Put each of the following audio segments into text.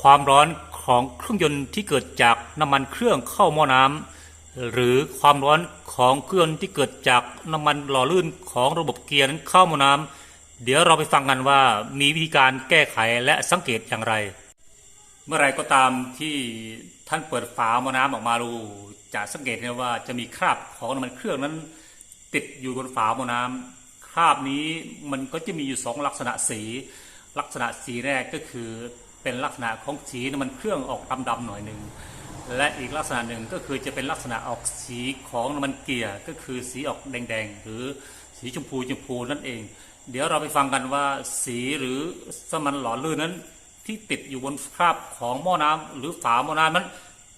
ความร้อนของเครื่องยนต์ที่เกิดจากน้ำมันเครื่องเข้าหม้อน้ำหรือความร้อนของเครื่องยนต์ที่เกิดจากน้ำมันหล่อลื่นของระบบเกียร์นั้นเข้าหม้อน้ำเดี๋ยวเราไปฟังกันว่ามีวิธีการแก้ไขและสังเกตอย่างไร เมื่อไรก็ตามที่ท่านเปิดฝาหม้อน้ำออกมาดูจะสังเกตเห็นว่าจะมีคราบของน้ำมันเครื่องนั้น ติดอยู่บนฝาหม้อน้ำคราบนี้มันก็จะมีอยู่สองลักษณะสี ลักษณะสีแรกก็คือ เป็นลักษณะของสีน้ำมันเครื่องออกดำๆหน่อยหนึ่งและอีกลักษณะหนึ่งก็คือจะเป็นลักษณะออกสีของน้ำมันเกียร์ก็คือสีออกแดงๆ หรือสีชมพูชมพูนั่นเอง เดี๋ยวเราไปฟังกันว่าสีหรือสมันหล่อลื่นนั้น ที่ติดอยู่บนคราบของหม้อน้ำหรือฝาหม้อน้ำนั้น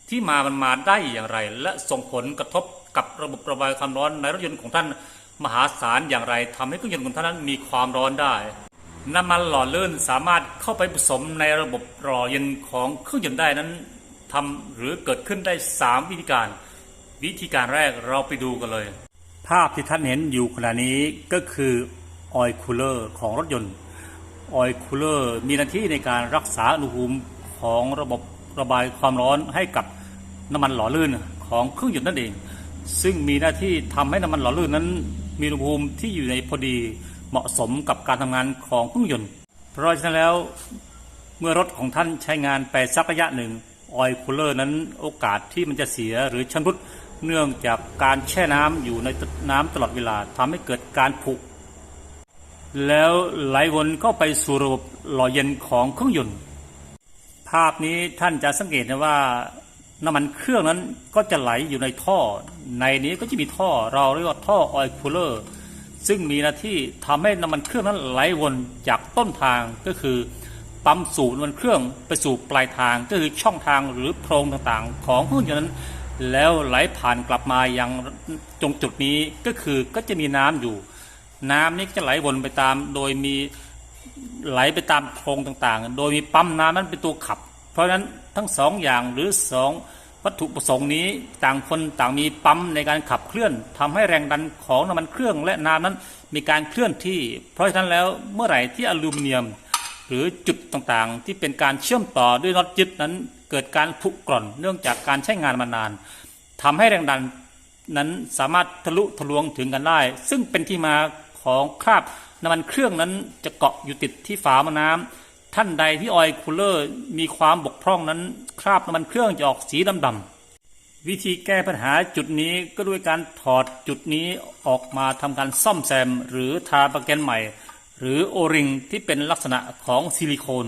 ที่มามันมาได้อย่างไร และส่งผลกระทบกับระบบระบายความร้อนในรถยนต์ของท่านมหาศาลอย่างไรทำให้เครื่องยนต์ของท่านนั้นมีความร้อนได้ น้ำมันหล่อลื่นสามารถเข้าไปผสมในระบบหล่อเย็นของเครื่องยนต์ได้นั้นทำหรือเกิดขึ้นได้ 3 วิธีการ วิธีการแรกเราไปดูกันเลย ภาพที่ท่านเห็นอยู่ขณะนี้ก็คือออยล์คูลเลอร์ของรถยนต์ออยล์คูลเลอร์มีหน้าที่ในการรักษาอุณหภูมิของระบบระบายความร้อนให้กับน้ำมันหล่อลื่นของเครื่องยนต์นั่นเอง ซึ่งมีหน้าที่ทำให้น้ำมันหล่อลื่นนั้น มีอุณหภูมิที่อยู่ในพอดี เหมาะสมกับการทำงานของเครื่องยนต์ เพราะฉะนั้นแล้วเมื่อรถของท่านใช้งานไปสักระยะหนึ่งออยล์คูลเลอร์นั้นโอกาสที่มันจะเสียหรือชำรุดเนื่องจากการแช่น้ำอยู่ในน้ำตลอดเวลาทำให้เกิดการผุแล้วไหลวนเข้าไปสู่ระบบหล่อเย็นของเครื่องยนต์ ภาพนี้ท่านจะสังเกตนะว่าน้ำมันเครื่องนั้นก็จะไหลอยู่ในท่อ ในนี้ก็จะมีท่อเราเรียกว่าท่อออยล์คูลเลอร์ ซึ่งมีหน้าที่ทำให้น้ำมันเครื่องนั้นไหลวนจากต้นทางก็คือปั๊มสูบน้ำมันเครื่องไปสู่ปลายทางก็คือช่องทางหรือโพรงต่างๆ ของเครื่องยนต์นั้น แล้วไหลผ่านกลับมายังตรงจุดนี้ก็คือก็จะมีน้ำอยู่ น้ำนี้จะไหลวนไปตาม โดยมีไหลไปตามโพรงต่างๆ โดยมีปั๊มน้ำนั้นเป็นตัวขับ เพราะฉะนั้นทั้งสองอย่างหรือสอง วัตถุประสงค์นี้ต่างคนต่างมีปั๊มในการขับเคลื่อนทำให้แรงดันของน้ำมันเครื่องและน้ำนั้นมีการเคลื่อนที่ เพราะฉะนั้นแล้วเมื่อไหร่ที่อลูมิเนียม หรือจุดต่างๆ ที่เป็นการเชื่อมต่อด้วยน็อตยึดนั้นเกิดการผุกร่อนเนื่องจากการใช้งานมานานทำให้แรงดันนั้นสามารถทะลุทะลวงถึงกันได้ ซึ่งเป็นที่มาของคราบน้ำมันเครื่องนั้นจะเกาะอยู่ติดที่ฝาม้อน้ำ ท่านใดที่ออยคูลเลอร์มีความบกพร่องนั้น คราบน้ำมันเครื่องจะออกสีดำๆวิธีแก้ปัญหาจุดนี้ก็ด้วยการถอดจุดนี้ออกมาทำการซ่อมแซม หรือทาประแกนใหม่ หรือโอริงที่เป็นลักษณะของซิลิโคน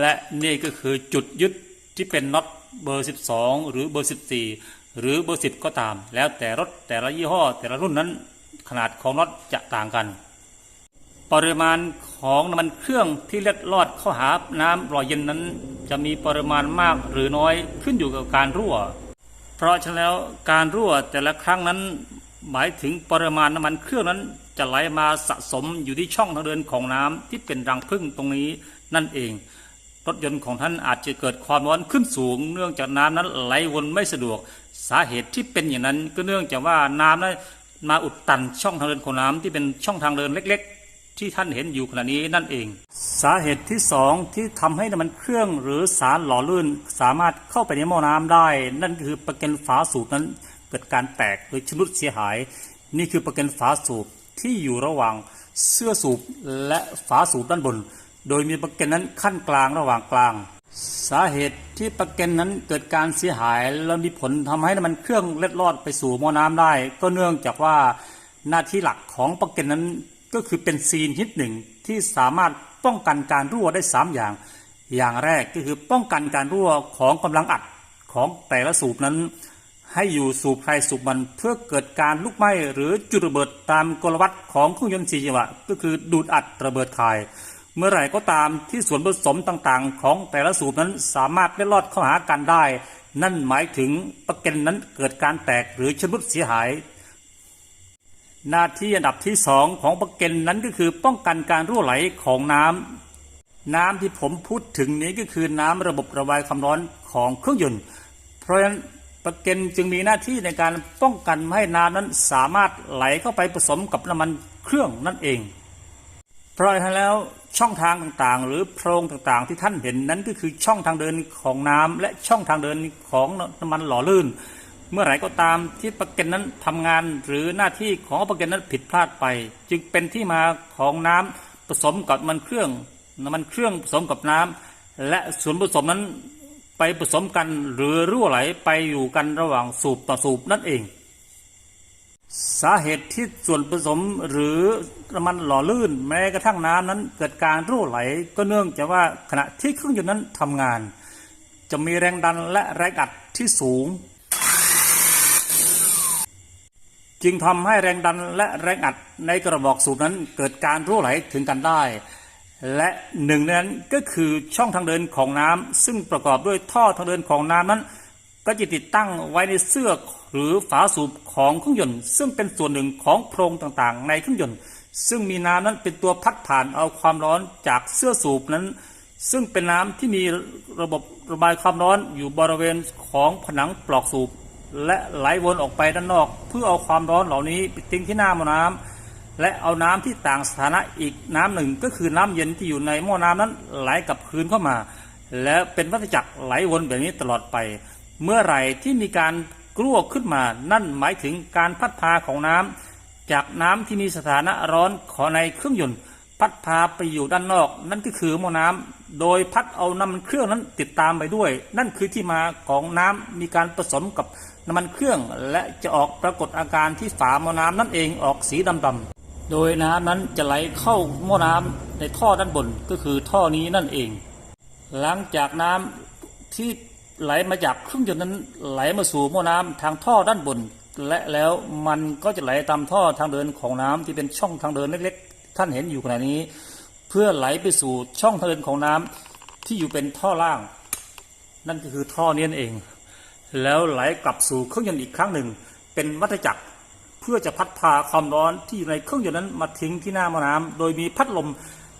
และนี่ก็คือจุดยึดที่เป็นน็อตเบอร์ 12 หรือเบอร์ 14 หรือเบอร์ 10 ก็ตาม แล้วแต่รถแต่ละยี่ห้อแต่ละรุ่นนั้นขนาดของน็อตจะต่างกัน ปริมาณของน้ำมันเครื่องที่เล็ดลอดเข้าหาน้ำหล่อเย็นนั้น จะมีปริมาณมากหรือน้อยขึ้นอยู่กับการรั่ว เพราะฉะนั้นแล้วการรั่วแต่ละครั้งนั้น หมายถึงปริมาณน้ำมันเครื่องนั้นจะไหลมาสะสมอยู่ที่ช่องทางเดินของน้ำที่เป็นรังพึ่งตรงนี้นั่นเอง รถยนต์ของท่านอาจจะเกิดความร้อนขึ้นสูง เนื่องจากน้ำนั้นไหลวนไม่สะดวก สาเหตุที่เป็นอย่างนั้นก็เนื่องจากว่าน้ำนั้นมาอุดตันช่องทางเดินของน้ำที่เป็นช่องทางเดินเล็ก ที่ท่านเห็นอยู่ขณะนี้นั่นเอง สาเหตุที่สองที่ทำให้น้ำมันเครื่องหรือสารหล่อลื่นสามารถเข้าไปในหม้อน้ำได้ นั่นคือประกันฝาสูบนั้นเกิดการแตกหรือชำรุดเสียหาย นี่คือประกันฝาสูบที่อยู่ระหว่างเสื้อสูบและฝาสูบด้านบน โดยมีประกันนั้นขั้นกลางระหว่างกลาง สาเหตุที่ประกันนั้นเกิดการเสียหาย และมีผลทำให้น้ำมันเครื่องเล็ดลอดไปสู่หม้อน้ำได้ ก็เนื่องจากว่าหน้าที่หลักของประกันนั้น ก็คือเป็นซีนชนิดหนึ่งที่สามารถป้องกันการรั่วได้ 3 อย่าง อย่างแรกก็คือป้องกันการรั่วของกำลังอัดของแต่ละสูบนั้น ให้อยู่สูบใครสูบมันเพื่อเกิดการลุกไหม้หรือจุดระเบิดตามกลวัตของเครื่องยนต์สี่จังหวะก็คือดูดอัดระเบิดคาย เมื่อไหร่ก็ตามที่ส่วนผสมต่างๆ ของแต่ละสูบนั้นสามารถเล็ดลอดเข้าหากันได้ นั่นหมายถึงประกันนั้นเกิดการแตกหรือชำรุดเสียหาย หน้าที่อันดับที่สองของประกันนั้นก็คือป้องกันการรั่วไหลของน้ำน้ำที่ผมพูดถึงนี้ก็คือน้ำระบบระบายความร้อนของเครื่องยนต์ เพราะฉะนั้นประกันจึงมีหน้าที่ในการป้องกันไม่ให้น้ำนั้นสามารถไหลเข้าไปผสมกับน้ำมันเครื่องนั่นเอง เพราะฉะนั้นแล้วช่องทางต่างๆ หรือโพรงต่างๆ ที่ท่านเห็นนั้นก็คือช่องทางเดินของน้ำและช่องทางเดินของน้ำมันหล่อลื่น เมื่อไหร่ก็ตามที่ประกันนั้นทำงานหรือหน้าที่ของประกันนั้นผิดพลาดไป จึงเป็นที่มาของน้ำผสมกับน้ำมันเครื่องน้ำมันเครื่องผสมกับน้ำและส่วนผสมนั้นไปผสมกันหรือรั่วไหลไปอยู่กันระหว่างสูบต่อสูบนั่นเอง สาเหตุที่ส่วนผสมหรือน้ำมันหล่อลื่น แม้กระทั่งน้ำนั้นเกิดการรั่วไหลก็เนื่องจากว่าขณะที่เครื่องยนต์นั้นทำงาน จะมีแรงดันและแรงอัดที่สูง จึงทำให้แรงดันและแรงอัดในกระบอกสูบนั้นเกิดการรั่วไหลถึงกันได้ และหนึ่งในนั้นก็คือช่องทางเดินของน้ำซึ่งประกอบด้วยท่อทางเดินของน้ำนั้น ก็จะติดตั้งไว้ในเสื้อหรือฝาสูบของเครื่องยนต์ ซึ่งเป็นส่วนหนึ่งของโพรงต่างๆ ในเครื่องยนต์ ซึ่งมีน้ำนั้นเป็นตัวพัดผ่านเอาความร้อนจากเสื้อสูบนั้น ซึ่งเป็นน้ำที่มีระบบระบายความร้อนอยู่บริเวณของผนังปลอกสูบ และไหลวนออกไปด้านนอก เพื่อเอาความร้อนเหล่านี้ไปทิ้งที่หน้าหม้อน้ำและเอาน้ำที่ต่างสถานะอีกน้ำหนึ่ง ก็คือน้ำเย็นที่อยู่ในหม้อน้ำนั้นไหลกลับคืนเข้ามา และเป็นวัฏจักรไหลวนแบบนี้ตลอดไป เมื่อไหร่ที่มีการกลัวขึ้นมา นั่นหมายถึงการพัดพาของน้ำจากน้ำที่มีสถานะร้อนขอในเครื่องยนต์พัดพาไปอยู่ด้านนอก นั่นก็คือหม้อน้ำ โดยพัดเอาน้ำมันเครื่องนั้นติดตามไปด้วย นั่นคือที่มาของน้ำมีการผสมกับน้ำมันเครื่อง และจะออกปรากฏอาการที่ฝาหม้อน้ำนั่นเองออกสีดำๆโดยน้ำนั้นจะไหลเข้าหม้อน้ำในท่อด้านบนก็คือท่อนี้นั่นเอง หลังจากน้ำที่ไหลมาจากเครื่องยนต์นั้นไหลมาสู่หม้อน้ำทางท่อด้านบน และแล้วมันก็จะไหลตามท่อทางเดินของน้ำที่เป็นช่องทางเดินเล็กๆ ท่านเห็นอยู่ขณะนี้ เพื่อไหลไปสู่ช่องทางเดินของน้ำที่อยู่เป็นท่อล่าง นั่นก็คือท่อนี้นั่นเอง แล้วไหลกลับสู่เครื่องยนต์อีกครั้งหนึ่ง เป็นวัฏจักรเพื่อจะพัดพาความร้อนที่อยู่ในเครื่องยนต์นั้นมาทิ้งที่หน้าม้อน้ำโดยมีพัดลม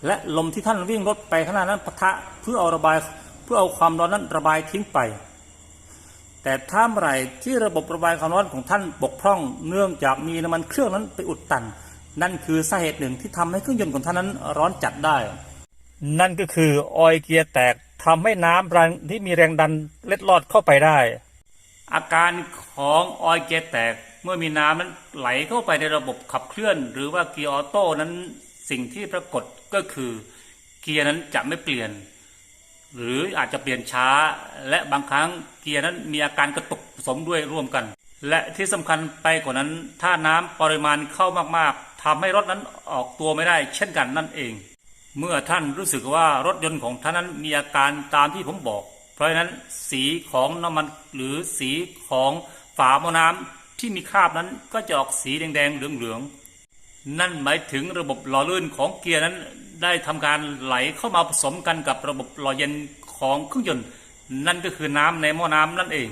และลมที่ท่านวิ่งรถไปข้างหน้านั้นปะทะเพื่อเอาระบายเพื่อเอาความร้อนนั้นระบายทิ้งไป แต่ถ้าเมื่อไหร่ที่ระบบระบายความร้อนของท่านบกพร่อง เนื่องจากมีน้ำมันเครื่องนั้นไปอุดตัน นั่นคือสาเหตุหนึ่งที่ทำให้เครื่องยนต์ของท่านนั้นร้อนจัดได้ นั่นก็คือออยล์เกียร์แตกทำให้น้ำแรงที่มีแรงดันเล็ดลอดเข้าไปได้ อาการของออยล์เกียร์แตกเมื่อมีน้ำนั้นไหลเข้าไปในระบบขับเคลื่อน หรือว่าเกียร์ออโต้นั้นสิ่งที่ปรากฏก็คือเกียร์นั้นจะไม่เปลี่ยน หรืออาจจะเปลี่ยนช้า และบางครั้งเกียร์นั้นมีอาการกระตุกผสมด้วยร่วมกัน และที่สำคัญไปกว่านั้นถ้าน้ำปริมาณเข้ามากๆ ทำให้รถนั้นออกตัวไม่ได้ เช่นกันนั่นเอง เมื่อท่านรู้สึกว่ารถยนต์ของท่านนั้นมีอาการตามที่ผมบอก เพราะฉะนั้นสีของน้ำมันหรือสีของฝาหม้อน้ำที่มีคราบนั้นก็จะออกสีแดงๆเหลืองๆนั่นหมายถึงระบบหล่อลื่นของเกียร์นั้นได้ทำการไหลเข้ามาผสมกันกับระบบหล่อเย็นของเครื่องยนต์นั่นก็คือน้ำในหม้อน้ำนั่นเอง